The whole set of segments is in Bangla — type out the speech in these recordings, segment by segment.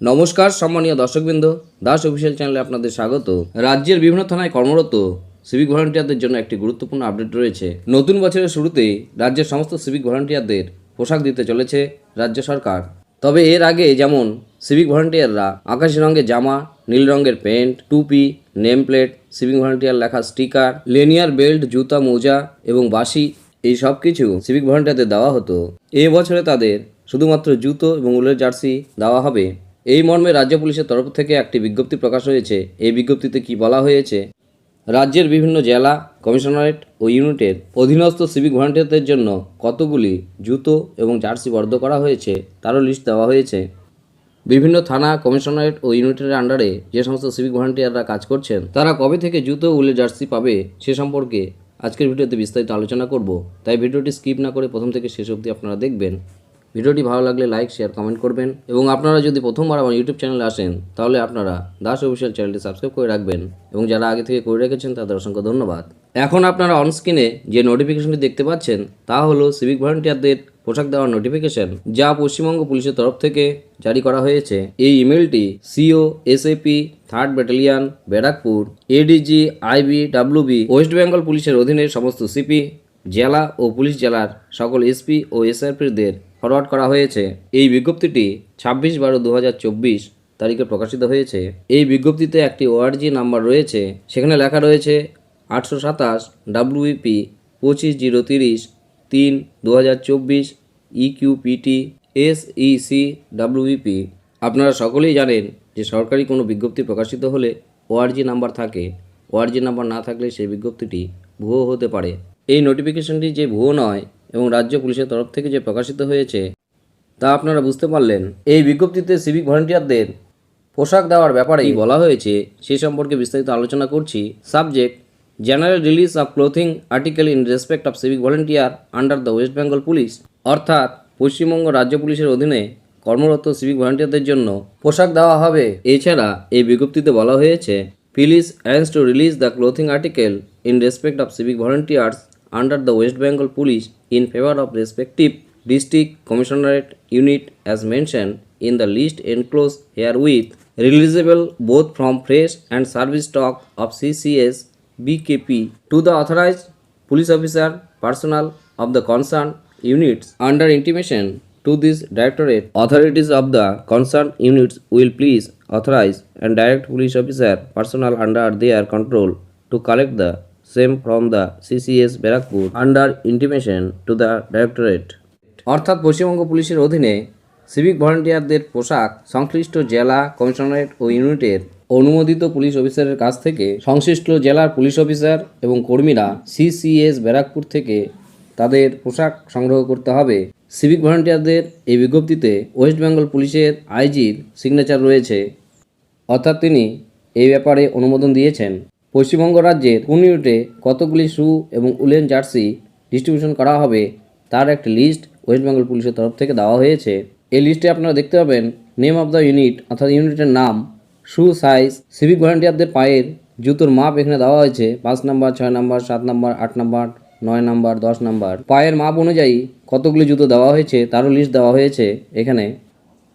নমস্কার, সম্মানীয় দর্শকবৃন্দ। দাস অফিসিয়াল চ্যানেলে আপনাদের স্বাগত। রাজ্যের বিভিন্ন থানায় কর্মরত সিভিক ভলান্টিয়ারদের জন্য একটি গুরুত্বপূর্ণ আপডেট রয়েছে। নতুন বছরের শুরুতেই রাজ্যের সমস্ত সিভিক ভলান্টিয়ারদের পোশাক দিতে চলেছে রাজ্য সরকার। তবে এর আগে যেমন সিভিক ভলান্টিয়াররা আকাশি রঙের জামা, নীল রঙের প্যান্ট, টুপি নেম প্লেট সিভিক ভলান্টিয়ার লেখা স্টিকার, লেনিয়ার বেল্ট, জুতা, মোজা এবং বাসি এই সব কিছু সিভিক ভলান্টিয়ারদের দেওয়া হতো। এ বছরে তাদের শুধুমাত্র জুতো এবং উলের জার্সি দেওয়া হবে। এই মর্মে রাজ্য পুলিশের তরফ থেকে একটি বিজ্ঞপ্তি প্রকাশ হয়েছে। এই বিজ্ঞপ্তিতে কি বলা হয়েছে? রাজ্যের বিভিন্ন জেলা, কমিশনারেট ও ইউনিটের অধীনস্থ সিভিক ভলান্টিয়ারদের জন্য কতগুলি জুতো এবং জার্সি বরাদ্দ করা হয়েছে, তারও লিস্ট দেওয়া হয়েছে। বিভিন্ন থানা, কমিশনারেট ও ইউনিটের আন্ডারে যে সমস্ত সিভিক ভলান্টিয়াররা কাজ করছেন, তারা কবে থেকে জুতো উলের জার্সি পাবে, সে সম্পর্কে আজকের ভিডিওতে বিস্তারিত আলোচনা করব। তাই ভিডিওটি স্কিপ না করে প্রথম থেকে শেষ অবধি আপনারা দেখবেন। ভিডিওটি ভালো লাগলে লাইক শেয়ার কমেন্ট করবেন। এবং আপনারা যদি প্রথমবার আমার ইউটিউব চ্যানেলে আসেন, তাহলে আপনারা দাস অফিসিয়াল চ্যানেলটি সাবস্ক্রাইব করে রাখবেন এবং যারা আগে থেকে করে রেখেছেন, তাদের অসংখ্য ধন্যবাদ। এখন আপনারা অনস্ক্রিনে যে নোটিফিকেশনটি দেখতে পাচ্ছেন, তা হলো সিভিক ভলান্টিয়ারদের পোশাক দেওয়ার নোটিফিকেশন যা পশ্চিমবঙ্গ পুলিশের তরফ থেকে জারি করা হয়েছে। এই ইমেলটি CO SAP third battalion Barrackpore ADG IB WB West Bengal পুলিশের অধীনে সমস্ত সিপি জেলা ও পুলিশ জেলার সকল এসপি ও এসআরপিদের ফরওয়ার্ড করা হয়েছে। এই বিজ্ঞপ্তিটি ছাব্বিশ বারো দু তারিখে প্রকাশিত হয়েছে। এই বিজ্ঞপ্তিতে একটি ওআরজি নাম্বার রয়েছে। সেখানে লেখা রয়েছে, আটশো সাতাশ ডাব্লিউপি পঁচিশ জিরো তিরিশ তিন দু হাজার চব্বিশ ইকিউপিটি এসইসি ডাব্লিউপি আপনারা সকলেই জানেন যে সরকারি কোনো বিজ্ঞপ্তি প্রকাশিত হলে ওআরজি নাম্বার থাকে। ওআরজি নাম্বার না থাকলে সেই বিজ্ঞপ্তিটি ভুয়ো হতে পারে। এই নোটিফিকেশনটি যে ভুয়ো নয় এবং রাজ্য পুলিশের তরফ থেকে যে প্রকাশিত হয়েছে, তা আপনারা বুঝতে পারলেন। এই বিজ্ঞপ্তিতে সিভিক ভলান্টিয়ারদের পোশাক দেওয়ার ব্যাপারেই বলা হয়েছে, সে সম্পর্কে বিস্তারিত আলোচনা করছি। Subject general release of clothing article in respect of civic volunteer under the West Bengal police অর্থাৎ পশ্চিমবঙ্গ রাজ্য পুলিশের অধীনে কর্মরত সিভিক ভলান্টিয়ারদের জন্য পোশাক দেওয়া হবে। এছাড়া এই বিজ্ঞপ্তিতে বলা হয়েছে police wants to release the clothing article in respect of civic volunteers under the West Bengal police in favour of respective district commissionerate unit as mentioned in the list enclosed herewith releasable both from fresh and service stock of CCS BKP to the authorized police officer personnel of the concerned units under intimation to this directorate authorities of the concerned units will please authorize and direct police officer personnel under their control to collect the same from the CCS Barakpur under intimation to the directorate অর্থাৎ পশ্চিমবঙ্গ পুলিশের অধীনে সিভিক ভলান্টিয়ারদের পোশাক সংশ্লিষ্ট জেলা কমিশনারেট ও ইউনিটের অনুমোদিত পুলিশ অফিসারের কাছ থেকে সংশ্লিষ্ট জেলার পুলিশ অফিসার এবং কর্মীরা সিসিএস ব্যারাকপুর থেকে তাদের পোশাক সংগ্রহ করতে হবে। সিভিক ভলান্টিয়ারদের এই বিজ্ঞপ্তিতে ওয়েস্ট বেঙ্গল পুলিশের আইজির সিগনেচার রয়েছে। অর্থাৎ তিনি এই ব্যাপারে অনুমোদন দিয়েছেন। পশ্চিমবঙ্গ রাজ্যের কোন ইউনিটে কতগুলি শু এবং উলেন জার্সি ডিস্ট্রিবিউশন করা হবে, তার একটি লিস্ট ওয়েস্ট বেঙ্গল পুলিশের তরফ থেকে দেওয়া হয়েছে। এই লিস্টে আপনারা দেখতে পাবেন নেম অফ দ্য ইউনিট অর্থাৎ ইউনিটের নাম শু সাইজ সিভিক ভলান্টিয়ারদের পায়ের জুতোর মাপ এখানে দেওয়া হয়েছে, পাঁচ নাম্বার ছয় নাম্বার সাত নাম্বার আট নাম্বার নয় নাম্বার দশ নাম্বার পায়ের মাপ অনুযায়ী কতগুলি জুতো দেওয়া হয়েছে, তারও লিস্ট দেওয়া হয়েছে এখানে।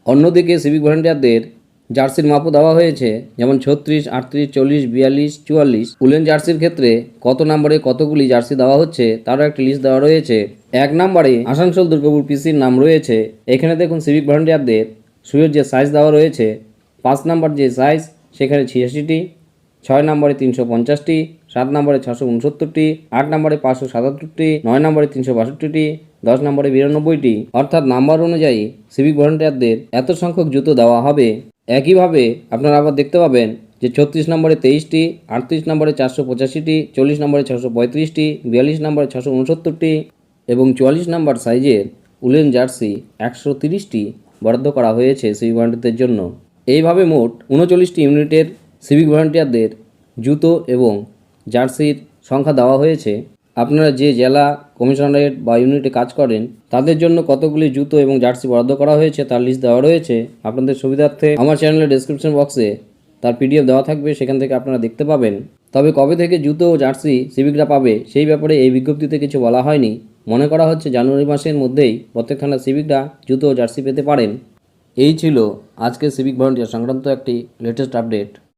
অন্যদিকে সিভিক ভলান্টিয়ারদের জার্সির মাপও দেওয়া হয়েছে, যেমন ছত্রিশ, আটত্রিশ, চল্লিশ, বিয়াল্লিশ, চুয়াল্লিশ। উলেন জার্সির ক্ষেত্রে কত নম্বরে কতগুলি জার্সি দেওয়া হচ্ছে তারও একটা লিস্ট দেওয়া রয়েছে। এক নম্বরে আসানসোল দুর্গাপুর পিসির নাম রয়েছে। এখানে দেখুন সিভিক ভলান্টিয়ারদের সুয়ের যে সাইজ দেওয়া রয়েছে, পাঁচ নাম্বার যে সাইজ সেখানে ছিয়াশিটি, ছয় নম্বরে তিনশো পঞ্চাশটি, সাত নম্বরে ছশো উনসত্তরটি, আট নম্বরে পাঁচশো সাতাত্তরটি, নয় নম্বরে তিনশো বাষট্টিটি, দশ নম্বরে বিরানব্বইটি। অর্থাৎ নাম্বার অনুযায়ী সিভিক ভলান্টিয়ারদের এত সংখ্যক জুতো দেওয়া হবে। একইভাবে আপনারা আবার দেখতে পাবেন যে ছত্রিশ নম্বরে তেইশটি, আটত্রিশ নম্বরে চারশো পঁচাশিটি, চল্লিশ নম্বরে ছশো পঁয়ত্রিশটি, বিয়াল্লিশ নম্বরে ছশো উনসত্তরটি এবং চুয়াল্লিশ নম্বর সাইজের উলেন জার্সি একশো তিরিশটি বরাদ্দ করা হয়েছে সিভিক ভলান্টিয়ারদের জন্য। এইভাবে মোট উনচল্লিশটি ইউনিটের সিভিক ভলান্টিয়ারদের জুতো এবং জার্সির সংখ্যা দেওয়া হয়েছে। আপনারা যে জেলা কমিশনারেট বা ইউনিটে কাজ করেন, তাদের জন্য কতগুলি জুতো এবং জার্সি বরাদ্দ করা হয়েছে তার লিস্ট দেওয়া রয়েছে। আপনাদের সুবিধার্থে আমার চ্যানেলের ডেসক্রিপশন বক্সে তার পিডিএফ দেওয়া থাকবে, সেখান থেকে আপনারা দেখতে পাবেন। তবে কবে থেকে জুতো ও জার্সি সিভিকরা পাবে, সেই ব্যাপারে এই বিজ্ঞপ্তিতে কিছু বলা হয়নি। মনে করা হচ্ছে জানুয়ারি মাসের মধ্যেই প্রত্যেকখানা সিভিকরা জুতো ও জার্সি পেতে পারেন। এই ছিল আজকের সিভিক ভলান্টিয়ার সংক্রান্ত একটি লেটেস্ট আপডেট